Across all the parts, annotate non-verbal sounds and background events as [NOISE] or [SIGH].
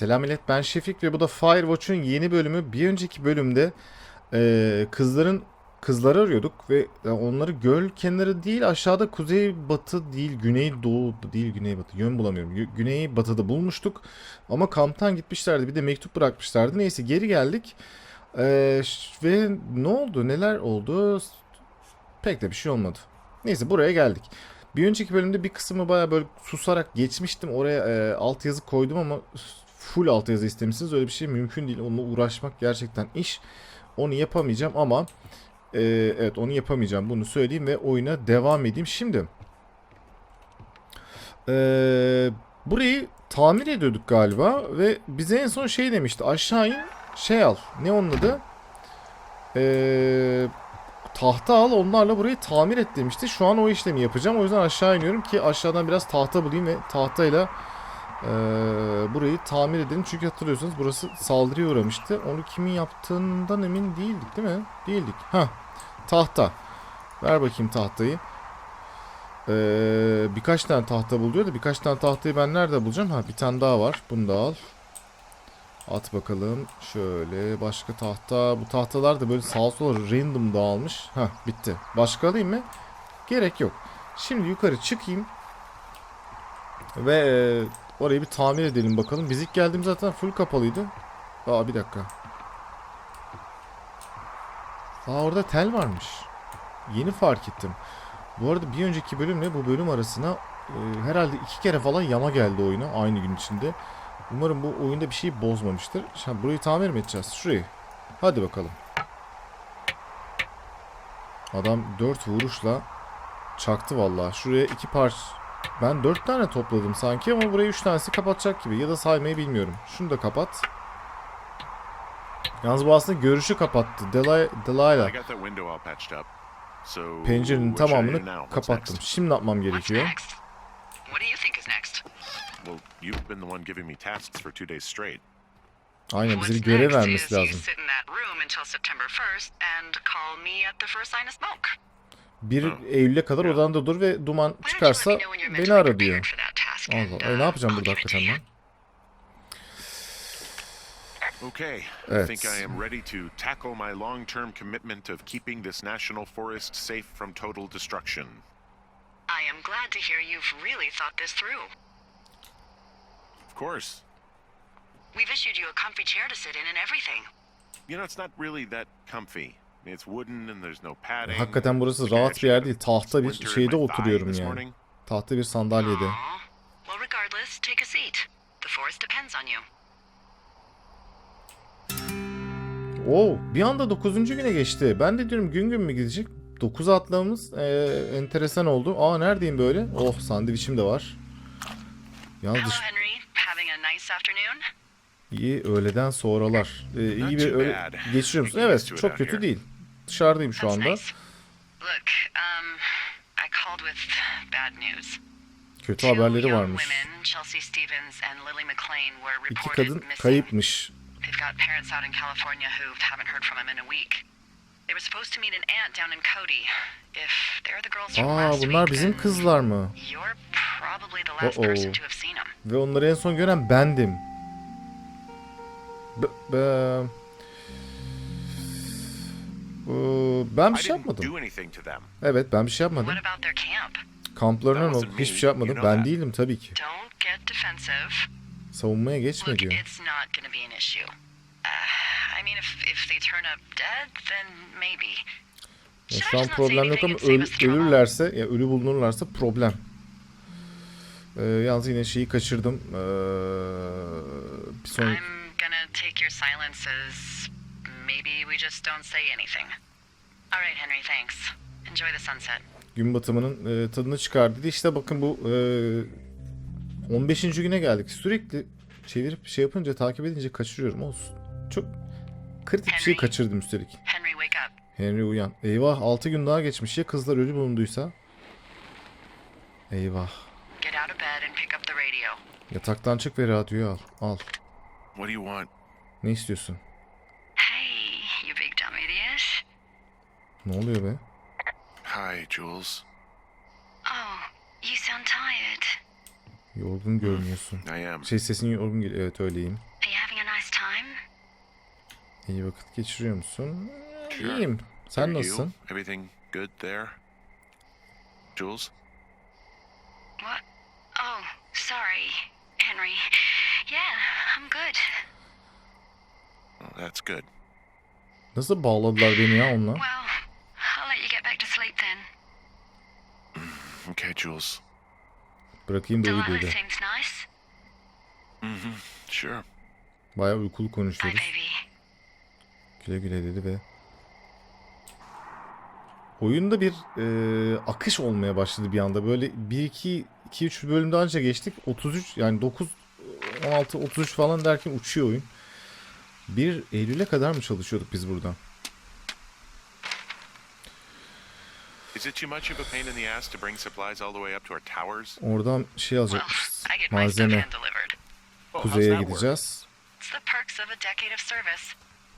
Selam millet ben Şefik ve bu da Firewatch'un yeni bölümü. Bir önceki bölümde e, kızların kızları arıyorduk ve e, onları göl kenarı değil aşağıda kuzey batı değil güney doğu değil güney batı yön bulamıyorum. Gü- Güney batıda bulmuştuk ama kamptan gitmişlerdi bir de mektup bırakmışlardı. Neyse geri geldik E, ve ne oldu neler oldu pek de bir şey olmadı. Neyse buraya geldik. Bir önceki bölümde bir kısmı baya böyle susarak geçmiştim. Oraya e, alt yazı koydum ama full alt yazı istemişsiniz. Öyle bir şey mümkün değil. Onunla uğraşmak gerçekten iş. Onu yapamayacağım ama e, evet onu yapamayacağım. Bunu söyleyeyim ve oyuna devam edeyim. Şimdi e, burayı tamir ediyorduk galiba ve bize en son şey demişti. Aşağı in şey al. Ne onun adı? Eee tahta al onlarla burayı tamir et demişti. Şu an o işlemi yapacağım. O yüzden aşağı iniyorum ki aşağıdan biraz tahta bulayım ve tahtayla eee, burayı tamir edelim. Çünkü hatırlıyorsunuz burası saldırıya uğramıştı. Onu kimin yaptığından emin değildik değil mi? Değildik. Ha tahta. Ver bakayım tahtayı. Eee, birkaç tane tahta buluyor da birkaç tane tahtayı ben nerede bulacağım? Ha bir tane daha var. Bunu da al. At bakalım. Şöyle başka tahta. Bu tahtalar da böyle sağa sola random dağılmış. Heh bitti. Başka alayım mı? Gerek yok. Şimdi yukarı çıkayım. Ve e, orayı bir tamir edelim bakalım. Biz ilk geldiğim zaten full kapalıydı. Aa bir dakika. Aa orada tel varmış. Yeni fark ettim. Bu arada bir önceki bölümle bu bölüm arasına e, herhalde iki kere falan yama geldi oyuna aynı gün içinde. Umarım bu oyunda bir şey bozmamıştır. Şimdi burayı tamir mi edeceğiz? Şurayı. Hadi bakalım. Adam 4 vuruşla çaktı vallahi. Şuraya iki parç. Ben 4 tane topladım sanki ama burayı 3 tanesi kapatacak gibi. Ya da saymayı bilmiyorum. Şunu da kapat. Yalnız bu aslında görüşü kapattı. Delay. So Pencerenin tamamını kapattım. Şimdi ne yapmam gerekiyor? Aynen bize bir görev vermesi lazım. 1 Eylül'e kadar odanda dur ve duman çıkarsa beni ara diyor. Allah Allah. E, uh, ne yapacağım I'll burada hakikaten ben? Okay, I think I am ready to tackle my long-term commitment of keeping this national forest safe from total destruction. I am glad to hear you've really thought this through. Of course. We've issued you a comfy chair to sit in and everything. You know, it's not really that comfy. I mean, It's wooden and there's no padding. Hakikaten burası rahat bir yer değil. Tahta bir şeyde oturuyorum yani. Tahta bir sandalyede. Oo, bir anda 9. güne geçti. Ben de diyorum gün gün mü gidecek? 9 atlamamız eee, enteresan oldu. Aa neredeyim böyle? Oh sandviçim de var. Yalnız Hello, dış- Henry. Having a nice afternoon? İyi öğleden sonralar. Ee, iyi bir öğle... Geçiriyor musun? Evet çok kötü değil. Dışarıdayım şu anda. um. Kötü haberleri varmış. İki kadın kayıpmış. They've got parents out in California who haven't heard from them in a week. They were supposed to meet an aunt down in Cody. If they're the girls from Aa last bunlar bizim kızlar mı? You're probably the last Uh-oh. person to have seen them. Ve onları en son gören bendim. Ee, ben bir I şey didn't yapmadım. do anything to them. Evet ben bir şey yapmadım. What about their camp? Kamplarına ne oldu? Hiçbir şey yapmadım. Ben değilim tabii ki. Don't get defensive. Savunmaya geçme diyor. it's not going to be an issue. I mean, if if they turn up dead, then maybe. Ya Should I şu an problem yok ama öl- ölürlerse, ya ölü bulunurlarsa problem. Ee, yalnız yine şeyi kaçırdım. Ee, bir son Take your silence as maybe we just don't say anything. All right, Henry, thanks. Enjoy the sunset. gün batımının e, tadını çıkar dedi. İşte bakın bu e, 15. güne geldik. Sürekli çevirip şey yapınca takip edince kaçırıyorum. Olsun. Çok kritik bir şey kaçırdım üstelik. Henry, wake up. Henry uyan. Eyvah 6 gün daha geçmiş ya kızlar ölü bulunduysa. Eyvah. Get out of bed and pick up the radio. Yataktan çık ve radyoyu al. Al. What do you want? Ne istiyorsun? Hey, you big dumb idiot. Ne oluyor be? Hi, Jules. Oh, you sound tired. Yorgun görünüyorsun. I am. Şey sesin yorgun geliyor. Evet öyleyim. Are you having a nice time? İyi vakit geçiriyor musun? Sure. İyiyim. Sen Are you? nasılsın? Everything good there? Jules? What? Oh, sorry, Henry. Yeah, I'm good. That's good. Nasıl bağladılar beni ya onunla? Well, I'll let you get back to sleep then. Okay, Jules. Bırakayım da uyu Delilah dedi. seems nice. Mm-hmm. Sure. Bayağı uykulu konuşuyoruz. Güle güle dedi ve oyunda bir e, akış olmaya başladı bir anda. Böyle 1 2 2 3 bölümde anca geçtik. 33 yani 9 16 33 falan derken uçuyor oyun. 1 Eylül'e kadar mı çalışıyorduk biz buradan? Is it too much of a pain in the ass to bring supplies all the way up to our towers? Oradan şey Well, alacakmışız. Malzeme. Kuzeye that work? gideceğiz. It's the perks of a decade of service.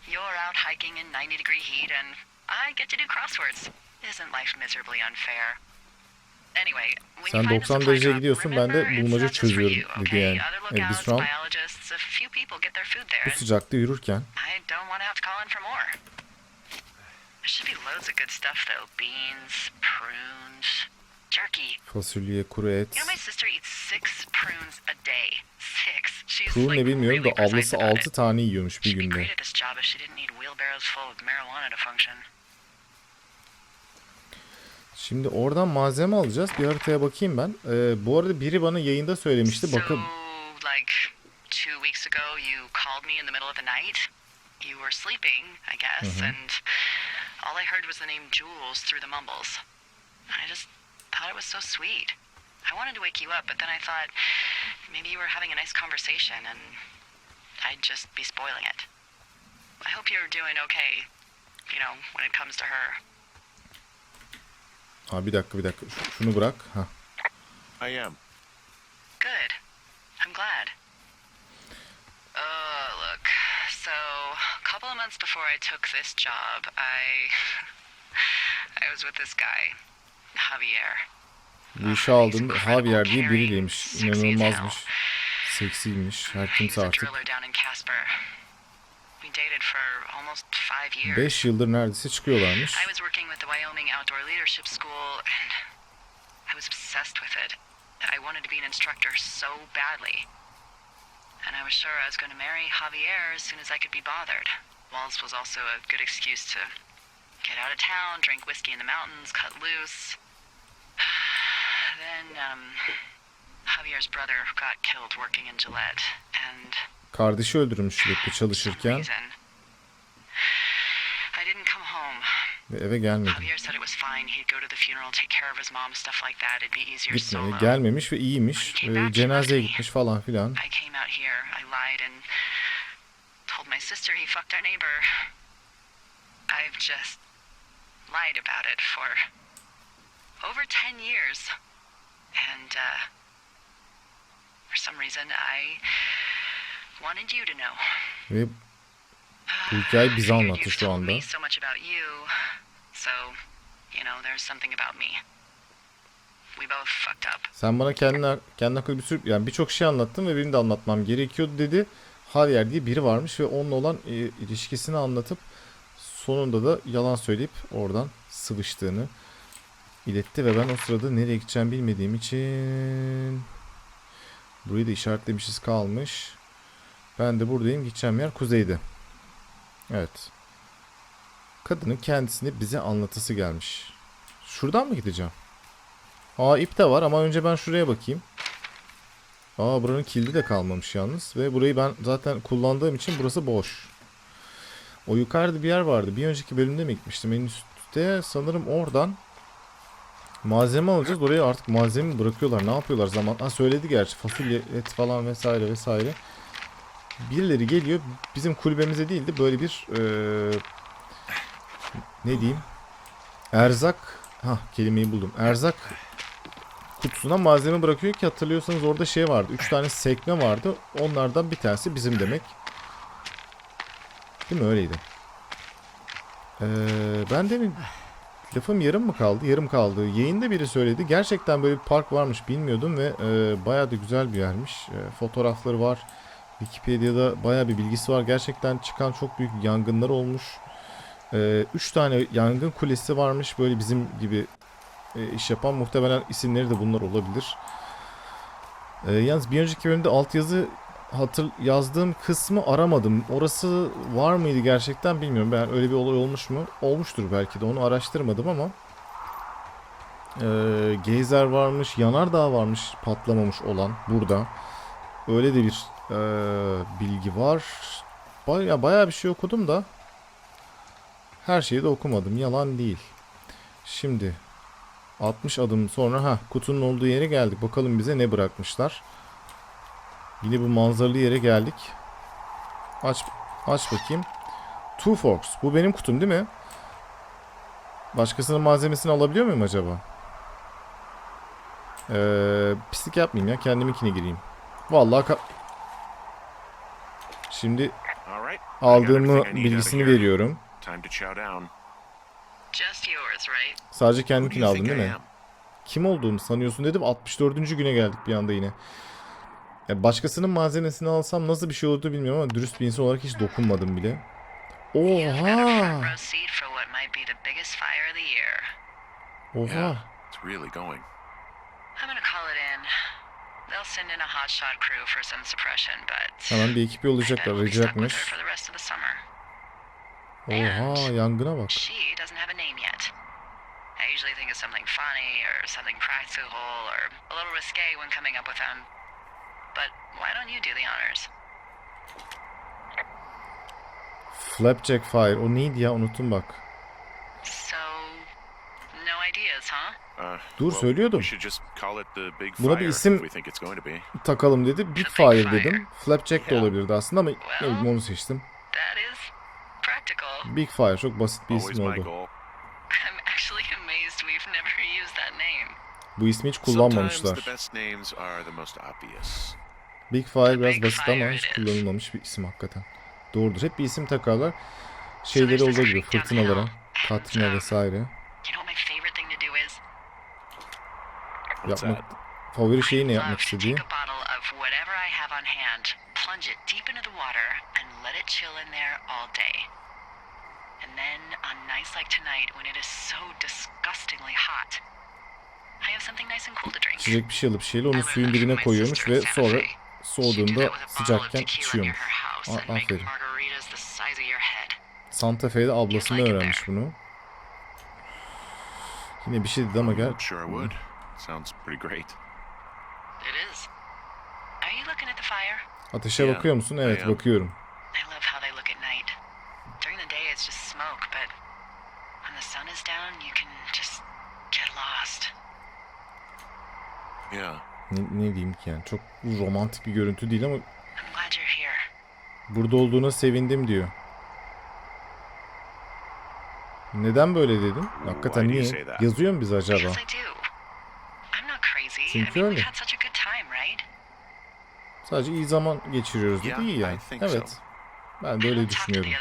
You're out hiking in 90 degree heat, and I get to do crosswords. Isn't life miserably unfair? Sen you find a 90 supply dereceye gidiyorsun, ben de bulmaca çözüyorum dedi yani. Evet, biz şu an bu sıcakta yürürken fasulye, kuru et. Prune ne bilmiyorum da ablası precise about 6 it. tane yiyormuş bir günde. Şimdi oradan malzeme alacağız. Bir haritaya bakayım ben. Ee, bu arada biri bana yayında söylemişti. Bakın So, like two weeks ago, you called me in the middle of the night. You were sleeping, I guess, mm-hmm. and all I heard was the name Jules through the mumbles. I just thought it was so sweet. I wanted to wake you up, but then I thought maybe you were having a nice conversation, and I'd just be spoiling it. I hope you're doing okay, you know, when it comes to her. Ha bir dakika bir dakika. Ş- Şunu bırak. Ha. I am. Good. I'm glad. Uh, look. So, a couple of months before I took this job, I [LAUGHS] I was with this guy, Javier. Bu işi aldın. Javier diye biriymiş. İnanılmazmış. Seksiymiş. Her He kimse artık. We dated for almost five years. 5 yıldır neredeyse çıkıyorlarmış. I was working with the Wyoming Outdoor Leadership School, and I was obsessed with it. I wanted to be an instructor so badly. And I was sure I was going to marry Javier as soon as I could be bothered. Walls was also a good excuse to get out of town, drink whiskey in the mountains, cut loose. [SIGHS] then, um, Javier's brother got killed working in Gillette, and Kardeşi öldürmüş some çalışırken ve eve gelmedi. Solo. Gelmemiş ve iyiymiş. Ve cenazeye gitmiş falan filan. I've just lied about it for over 10 years. And, uh, for some reason, I wanted you to know. Ve bu hikayeyi bize anlattı şu anda. me so much about you, so, you know, there's something about me. We both fucked up. Sen bana kendine, kendine hakkında bir sürü yani birçok şey anlattın ve benim de anlatmam gerekiyordu dedi. Javier diye biri varmış ve onunla olan e, ilişkisini anlatıp sonunda da yalan söyleyip oradan sıvıştığını iletti ve ben o sırada nereye gideceğim bilmediğim için burayı da işaretlemişiz kalmış. Ben de buradayım. Gideceğim yer kuzeyde. Evet. Kadının kendisini bize anlatısı gelmiş. Şuradan mı gideceğim? Aa ip de var ama önce ben şuraya bakayım. Aa buranın kilidi de kalmamış yalnız. Ve burayı ben zaten kullandığım için burası boş. O yukarıda bir yer vardı. Bir önceki bölümde mi gitmiştim? En üstte sanırım oradan malzeme alacağız. Oraya artık malzeme bırakıyorlar. Ne yapıyorlar zaman? Ha söyledi gerçi. Fasulye, et falan vesaire vesaire. Birileri geliyor. Bizim kulübemize değil de böyle bir eee, ne diyeyim? Erzak ha kelimeyi buldum. Erzak kutusuna malzeme bırakıyor ki hatırlıyorsanız orada şey vardı. 3 tane sekme vardı. Onlardan bir tanesi bizim demek. Değil mi öyleydi? Ee, ben demin Lafım yarım mı kaldı? Yarım kaldı. Yayında biri söyledi. Gerçekten böyle bir park varmış bilmiyordum ve e, bayağı da güzel bir yermiş. E, fotoğrafları var. Wikipedia'da bayağı bir bilgisi var. Gerçekten çıkan çok büyük yangınlar olmuş. E, üç tane yangın kulesi varmış. Böyle bizim gibi e, iş yapan muhtemelen isimleri de bunlar olabilir. E, yalnız bir önceki bölümde altyazı hatır yazdığım kısmı aramadım. Orası var mıydı gerçekten bilmiyorum. Ben öyle bir olay olmuş mu? Olmuştur belki de. Onu araştırmadım ama. E, geyzer varmış, yanardağ varmış patlamamış olan burada. Öyle de bir e, bilgi var. Baya bayağı bir şey okudum da her şeyi de okumadım. Yalan değil. Şimdi 60 adım sonra ha kutunun olduğu yere geldik. Bakalım bize ne bırakmışlar. Yine bu manzaralı yere geldik. Aç aç bakayım. Two Forks. Bu benim kutum değil mi? Başkasının malzemesini alabiliyor muyum acaba? Ee, pislik yapmayayım ya. Kendiminkine gireyim. Vallahi Şimdi aldığımı bilgisini veriyorum. Sadece do kendimkini think değil mi? Kim olduğumu sanıyorsun dedim. 64. güne geldik bir anda yine. Ya başkasının malzemesini alsam nasıl bir şey olurdu bilmiyorum ama dürüst bir insan olarak hiç dokunmadım bile. Oha! Oha! Hemen bir ekip yollayacaklar. Arayacakmış. Oha! Yangına bak. She doesn't have a name yet. I usually think of something funny or something practical or a little risque when coming up with them. But why don't you do the honors? Flapjack Fire. O neydi ya? Unuttum bak. So, no ideas, huh? Uh, Dur, söylüyordum. Buna bir isim-. Takalım dedi. Big Fire dedim. Flapjack de olabilirdi aslında ama ne bileyim onu seçtim. Big Fire. Çok basit bir isim oldu. Bu ismi hiç kullanmamışlar. Big Fire biraz basit ama hiç kullanılmamış bir isim hakikaten. Doğrudur. Hep bir isim takarlar. Şeyleri olduğu gibi fırtınalara, Katrina vesaire. You know what my favorite thing to do is? What's Yapmak favori şeyi ne Love yapmak to istediği. take a bottle of whatever I have on hand, plunge it deep into the water, and let it chill in there all day. And then, on nights like tonight, when it is so disgustingly hot, I have something nice and cool to drink. İçecek bir şey alıp şeyle onu suyun dibine koyuyormuş ve sonra soğuduğunda sıcakken içiyormuş. A- aferin. Santa Fe'de it öğrenmiş bunu. Yine bir şey dedi ama gel. Sounds pretty great. It is. Are you looking at the fire? Ateşe Yeah, bakıyor musun? Evet bakıyorum. I love how they look at night. During the day, it's just smoke, but when the sun is down, you can just get lost. Yeah. Ne, ne diyeyim ki yani. Çok romantik bir görüntü değil ama I'm glad you're here. burada olduğuna sevindim diyor. Neden böyle dedim? Hakikaten niye? Yazıyor mu bize acaba? Because I do. I'm not crazy. Çünkü öyle. we've had such a good time, right? Sadece iyi zaman geçiriyoruz Yeah, dedi iyi I yani. Evet. Ben de I öyle don't talk to düşünüyorum.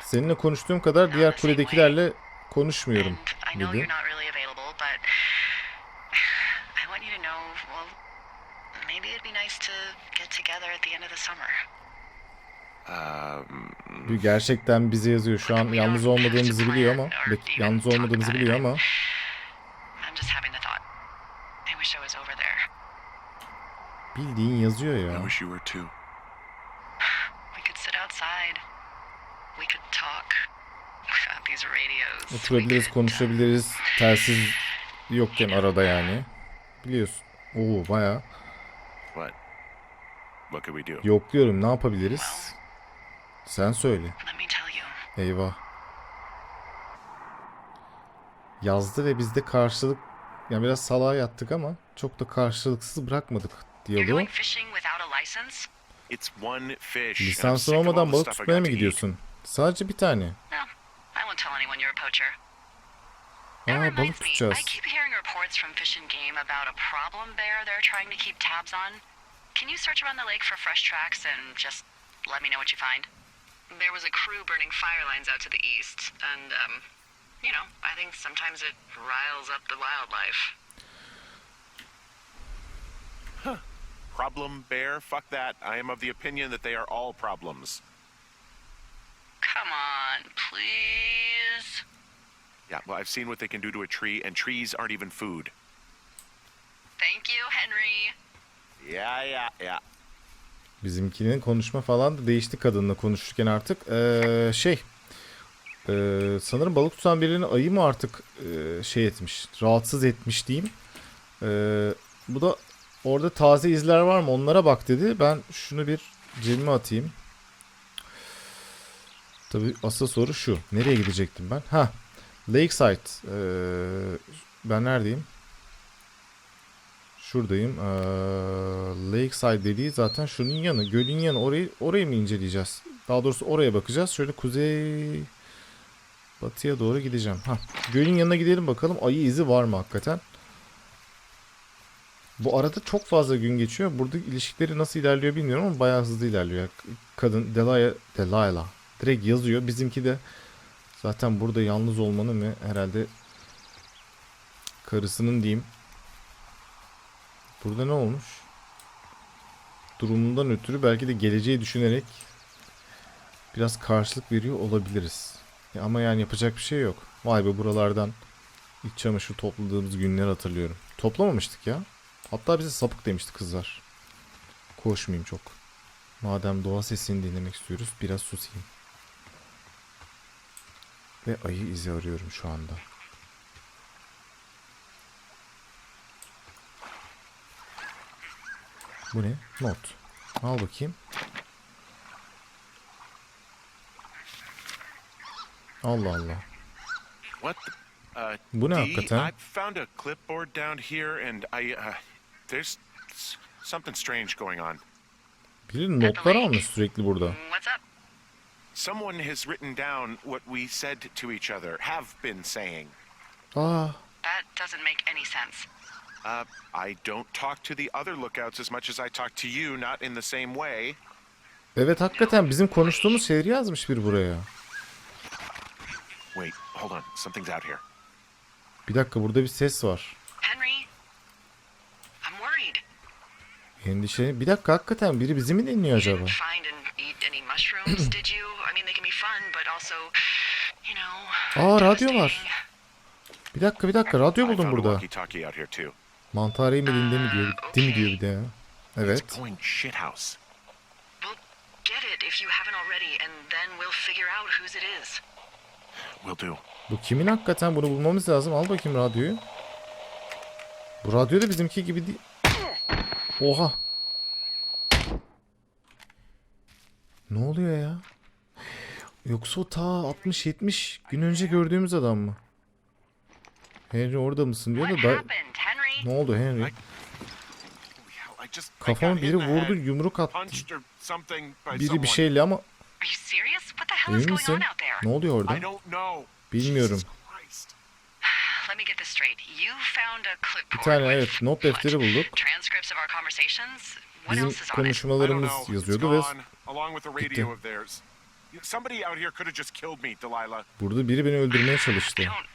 Seninle konuştuğum kadar diğer kuledekilerle konuşmuyorum dedi. [SIGHS] Gerçekten bize yazıyor. Şu an yalnız olmadığımızı biliyor ama yalnız olmadığımızı biliyor ama I'm just having the thought. I wish I was over there. Bildiğin yazıyor I ya. wish you were too. We could sit outside. We could talk. Without these radios. We Oturabiliriz, could, konuşabiliriz. Telsiz yokken arada yani. Biliyorsun. Oo baya. What? What could we do? Yokluyorum. Ne yapabiliriz? Sen söyle. Let me tell you. Eyvah. Yazdı ve biz de karşılık yani biraz salağa yattık ama çok da karşılıksız bırakmadık You're diyaloğu. going fishing without a license? It's one fish. and I'm Lisansın sick of all olmadan the balık stuff I tutmaya got mı to eat. gidiyorsun? Sadece bir tane. No, I won't tell anyone you're a poacher. That Aa reminds balık me, I tutacağız. keep hearing reports from Fish and Game about a problem bear they're trying to keep tabs on. Can you search around the lake for fresh tracks and just let me know what you find? There was a crew burning fire lines out to the east, and, um, you know, I think sometimes it riles up the wildlife. Problem bear? Fuck that. I am of the opinion that they are all problems. Come on, please. Yeah, well, I've seen what they can do to a tree, and trees aren't even food. Thank you, Henry. Yeah, yeah, yeah. Bizimkinin konuşma falan da değişti kadınla konuşurken artık. Ee, şey ee, sanırım balık tutan birini ayı mı artık ee, şey etmiş rahatsız etmiş diyeyim. Ee, bu da orada taze izler var mı onlara bak dedi. Ben şunu bir cebime atayım. Tabi asıl soru şu. Nereye gidecektim ben? Ha, Lakeside. Ee, ben neredeyim? Şuradayım. Ee, Lakeside dediği zaten şunun yanı. Gölün yanı. Orayı, orayı mı inceleyeceğiz? Daha doğrusu oraya bakacağız. Şöyle kuzey batıya doğru gideceğim. Ha, gölün yanına gidelim bakalım. Ayı izi var mı hakikaten? Bu arada çok fazla gün geçiyor. Burada ilişkileri nasıl ilerliyor bilmiyorum ama bayağı hızlı ilerliyor. Kadın Delaya, Delilah direkt yazıyor. Bizimki de zaten burada yalnız olmanın ve herhalde karısının diyeyim Burada ne olmuş? Durumundan ötürü belki de geleceği düşünerek biraz karşılık veriyor olabiliriz. Ama yani yapacak bir şey yok. Vay be buralardan iç çamaşır topladığımız günleri hatırlıyorum. Toplamamıştık ya. Hatta bize sapık demişti kızlar. Koşmayayım çok. Madem doğa sesini dinlemek istiyoruz biraz susayım. Ve ayı izi arıyorum şu anda. Bu ne? Not. Al bakayım. Allah Allah. What? The, uh, Bu ne Dee, hakikaten? I found a clipboard down here, and I uh, there's something strange going on. Biri notlar almış sürekli burada. What's up? Someone has written down what we said to each other, have been saying. Aa, That doesn't make any sense. Uh, I don't talk to the other lookouts as much as I talk to you, not in the same way. evet hakikaten bizim konuştuğumuz şeyleri yazmış bir buraya. Wait, hold on. Something's out here. Bir dakika burada bir ses var. Henry, I'm worried. Endişe. Bir dakika hakikaten biri bizi mi dinliyor acaba? didn't find and eat any mushrooms, [CLEARS THROAT] did you? I mean, they can be fun, but also, you know. Aa radyo var. Bir dakika bir dakika radyo I buldum burada. Mantar yemediğinde mi diyor, bitti mi diyor bir de ya. Evet. Bu kimin hakikaten bunu bulmamız lazım. Al bakayım radyoyu. Bu radyo da bizimki gibi değil. Oha. Ne oluyor ya? Yoksa o ta 60-70 gün önce gördüğümüz adam mı? Henry orada mısın diyor da, ne oldu Henry? Kafama biri vurdu yumruk attı. Biri bir şeyle ama emin misin? Ne oluyor orada? Bilmiyorum. Jesus Christ. Let me get this straight. You found a clipboard Bir tane evet not defteri bulduk. Bizim? I konuşmalarımız yazıyordu ve gitti. burada biri beni öldürmeye I çalıştı. don't.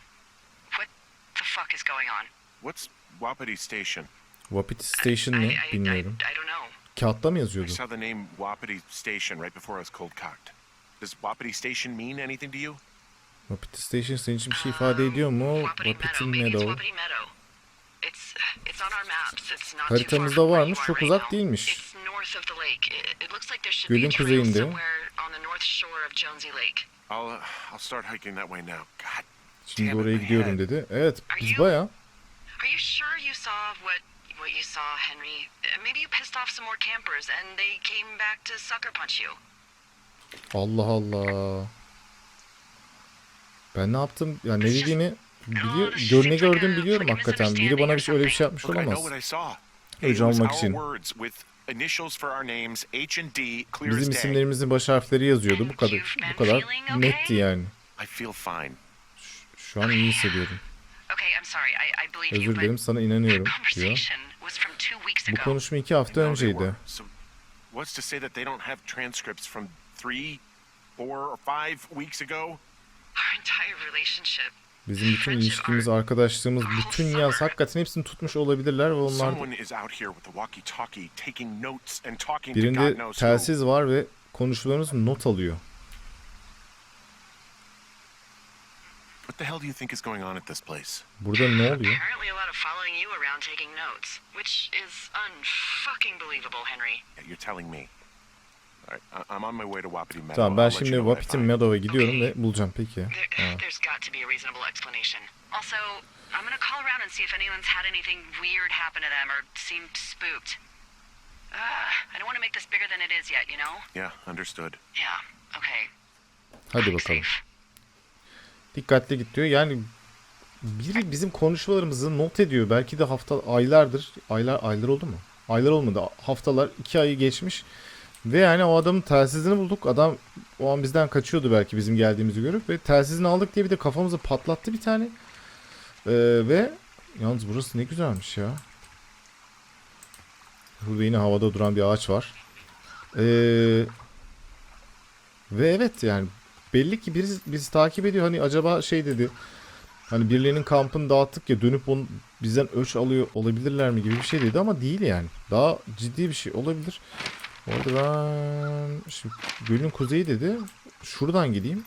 What the fuck is going on? What's Wapiti Station? Wapiti Station I, ne I, I, bilmiyorum. I. Kağıtta mı I yazıyordu? saw the name Wapiti Station right before I was cold cocked. Does Wapiti Station mean anything to you? Wapiti Station senin için bir şey ifade ediyor mu? Wapiti Meadow. Haritamızda varmış, çok uzak değilmiş. Gölün kuzeyinde. uh. Şimdi oraya gidiyorum dedi. Evet biz baya what you saw, Henry? Uh, Maybe you pissed off some more campers and they came back to sucker punch you. Allah Allah. Ben ne yaptım? Ya ne dediğini biliyor, gör ne gördüğümü biliyorum hakikaten. Biri bana bir şey öyle bir şey yapmış olamaz. was almak için. Bizim isimlerimizin baş harfleri yazıyordu. Bu kadar bu kadar netti yani. Şu an iyi hissediyorum. Özür dilerim sana inanıyorum diyor. Bu konuşma iki hafta önceydi. what's to say that they don't have transcripts from three, four, or five weeks ago? Our entire relationship. Bizim bütün ilişkimiz, arkadaşlığımız, bütün yaz hakikaten hepsini tutmuş olabilirler ve onlar birinde telsiz var ve konuşmalarımız not alıyor. What the hell do you think is going on at this place? Burada ne oluyor? Apparently a lot of following you around taking notes, which is unfucking believable, Henry. Yeah, you're telling me. Tamam ben şimdi Wapiti. Meadow'a gidiyorum ve bulacağım peki. There, Ha. [LAUGHS] there's got to be a reasonable explanation. Also, I'm gonna call around and see if anyone's had anything weird happen to them or seemed spooked. Uh, I don't want to make this bigger than it is yet, you know? Yeah, understood. Yeah, okay. Hadi I'm bakalım. safe. Dikkatli git diyor. Yani biri bizim konuşmalarımızı not ediyor. Belki de hafta aylardır. Aylar aylar oldu mu? Aylar olmadı. Haftalar iki ayı geçmiş. Ve yani o adamın telsizini bulduk. Adam o an bizden kaçıyordu belki bizim geldiğimizi görüp. Ve telsizini aldık diye bir de kafamızı patlattı bir tane. Ee, ve yalnız burası ne güzelmiş ya. Burada yine havada duran bir ağaç var. Ee, ve evet yani belli ki birisi bizi takip ediyor. Hani acaba şey dedi. Hani birilerinin kampını dağıttık ya dönüp onu bizden ölç alıyor olabilirler mi gibi bir şey dedi ama değil yani. Daha ciddi bir şey olabilir. Orada ben şimdi gölün kuzeyi dedi. Şuradan gideyim.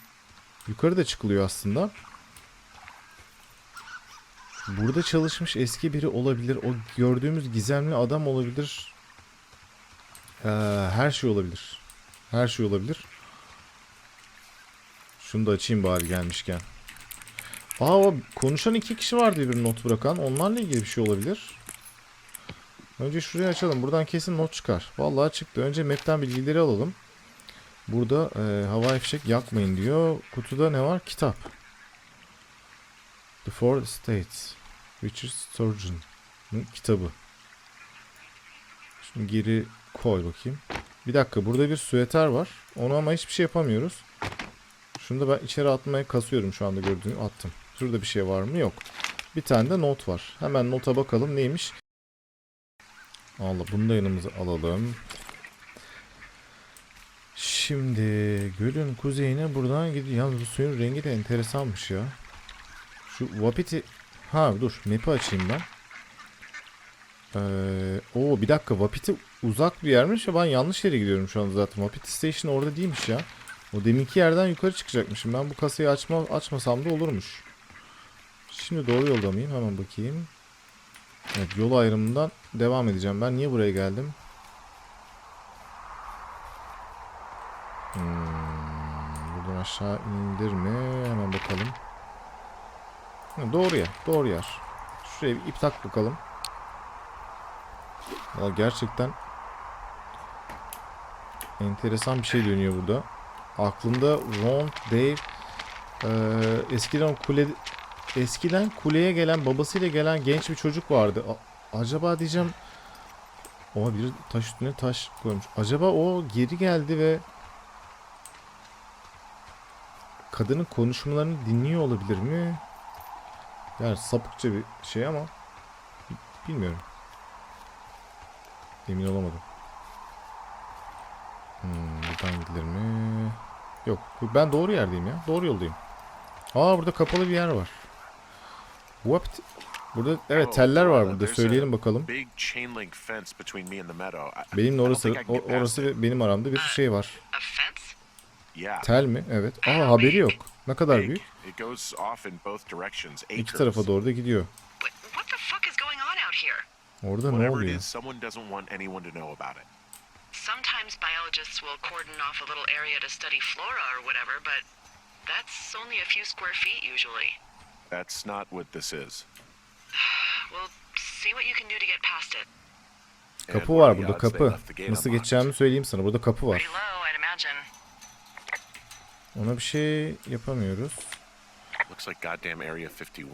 Yukarı da çıkılıyor aslında. Burada çalışmış eski biri olabilir. O gördüğümüz gizemli adam olabilir. Ee, her şey olabilir. Her şey olabilir. Şunu da açayım bari gelmişken. Aa konuşan iki kişi vardı bir not bırakan. Onlarla ilgili bir şey olabilir. Önce şurayı açalım. Buradan kesin not çıkar. Vallahi çıktı. Önce map'ten bilgileri alalım. Burada e, hava fişek yakmayın diyor. Kutuda ne var? Kitap. The Four States. Richard Sturgeon'ın kitabı. Şimdi geri koy bakayım. Bir dakika burada bir süeter var. Onu ama hiçbir şey yapamıyoruz. Şunu da ben içeri atmaya kasıyorum şu anda gördüğünü attım. Şurada bir şey var mı? Yok. Bir tane de not var. Hemen nota bakalım neymiş. Allah bunu da yanımıza alalım. Şimdi gölün kuzeyine buradan gidiyor. Yalnız bu suyun rengi de enteresanmış ya. Şu Wapiti... Ha dur map'i açayım ben. Ee, oo bir dakika Wapiti uzak bir yermiş ve ben yanlış yere gidiyorum şu anda zaten. Wapiti Station orada değilmiş ya. O deminki yerden yukarı çıkacakmışım. Ben bu kasayı açma, açmasam da olurmuş. Şimdi doğru yolda mıyım? Hemen bakayım. Evet yol ayrımından devam edeceğim. Ben niye buraya geldim? Hmm, buradan aşağı inilir mi? Hemen bakalım. Ha, doğru yer. Doğru yer. Şuraya bir ip tak bakalım. Ya gerçekten enteresan bir şey dönüyor burada. Aklımda Ron, Dave, eee, eskiden kule eskiden kuleye gelen babasıyla gelen genç bir çocuk vardı. Acaba diyeceğim o bir taş üstüne taş koymuş. Acaba o geri geldi ve kadının konuşmalarını dinliyor olabilir mi? Yani sapıkça bir şey ama bi- bilmiyorum. Emin olamadım. Hmm, buradan gidilir mi? Yok. Ben doğru yerdeyim ya. Doğru yoldayım. Aa burada kapalı bir yer var. What? Burada evet teller var burada. Söyleyelim bakalım. Benimle orası o- orası benim aramda bir şey var. Tel mi? Evet. Aa haberi yok. Ne kadar büyük? İki tarafa doğru da gidiyor. What, what the fuck is going on out here? Orada ne Whatever it oluyor? is, someone doesn't want anyone to know about it. Sometimes biologists will cordon off a little area to study flora or whatever, but that's only a few square feet usually. That's not what this is. Kapı what var burada kapı. Nasıl geçeceğimi söyleyeyim sana. Burada kapı var. Ona bir şey yapamıyoruz. Looks like goddamn Area 51.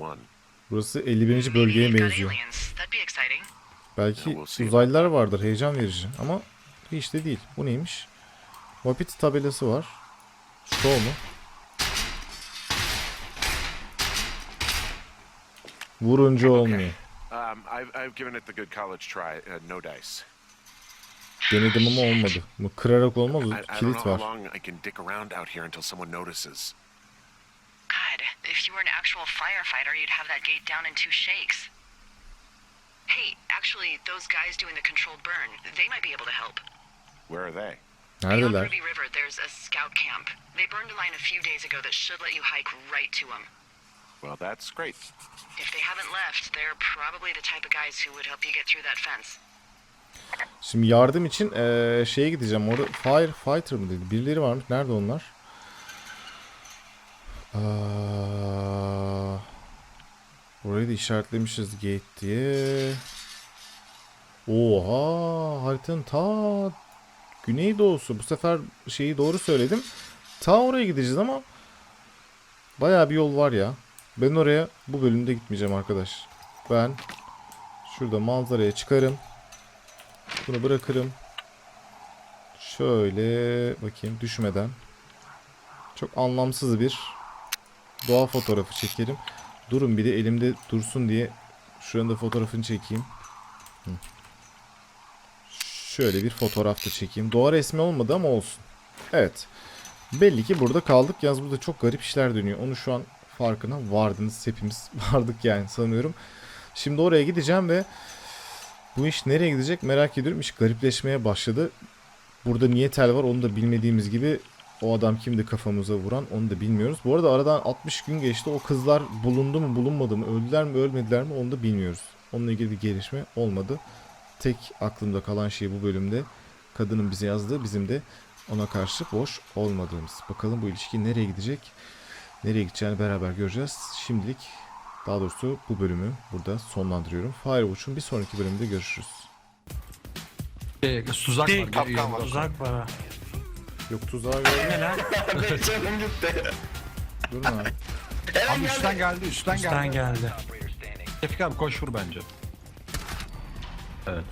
Burası 51. bölgeye benziyor. Belki uzaylılar vardır. Heyecan verici. Ama hiç de değil. Bu neymiş? Wapiti tabelası var. Show mu? Vurunca olmuyor. Um, I've, I've given it the good college try. Uh, no dice. Denedim ama olmadı. Bu kırarak olmaz. I, o I don't Kilit know how var. long I can dick around out here until someone notices. God, If you were an actual firefighter, you'd have that gate down in two shakes. Hey, actually, those guys doing the controlled burn, they might be able to help. Where are they? Beyond Neredeler? Ruby River, there's a scout camp. They burned a line a few days ago that should let you hike right to them. Well, that's great. If they haven't left, they're probably the type of guys who would help you get through that fence. Şimdi yardım için eee, şeye gideceğim. Orada firefighter mı dedi? Birileri varmış. Nerede onlar? Aa, orayı da işaretlemişiz gate diye. Oha haritanın ta güneydoğusu. Bu sefer şeyi doğru söyledim. Ta oraya gideceğiz ama bayağı bir yol var ya. Ben oraya bu bölümde gitmeyeceğim arkadaş. Ben şurada manzaraya çıkarım. Bunu bırakırım. Şöyle bakayım düşmeden. Çok anlamsız bir doğa fotoğrafı çekerim. Durun bir de elimde dursun diye şuranın da fotoğrafını çekeyim. Hı. Şöyle bir fotoğraf da çekeyim. Doğa resmi olmadı ama olsun. Evet. Belli ki burada kaldık. Yalnız burada çok garip işler dönüyor. Onu şu an farkına vardınız. Hepimiz [LAUGHS] vardık yani sanıyorum. Şimdi oraya gideceğim ve bu iş nereye gidecek merak ediyorum. İş garipleşmeye başladı. Burada niye tel var onu da bilmediğimiz gibi o adam kimdi kafamıza vuran onu da bilmiyoruz. Bu arada aradan 60 gün geçti. O kızlar bulundu mu bulunmadı mı öldüler mi ölmediler mi onu da bilmiyoruz. Onunla ilgili bir gelişme olmadı. Tek aklımda kalan şey bu bölümde kadının bize yazdığı bizim de ona karşı boş olmadığımız. Bakalım bu ilişki nereye gidecek? Nereye gideceğini beraber göreceğiz. Şimdilik daha doğrusu bu bölümü burada sonlandırıyorum. Firewatch'un bir sonraki bölümünde görüşürüz. Şey, tuzak var. gel- yanında. Uzak var ha. Yok tuzağa göre Ne lan? [LAUGHS] Canım gitti. durun abi. Abi üstten geldi, üstten, Üstten geldi. geldi. Tevfik abi koş vur bence. Evet.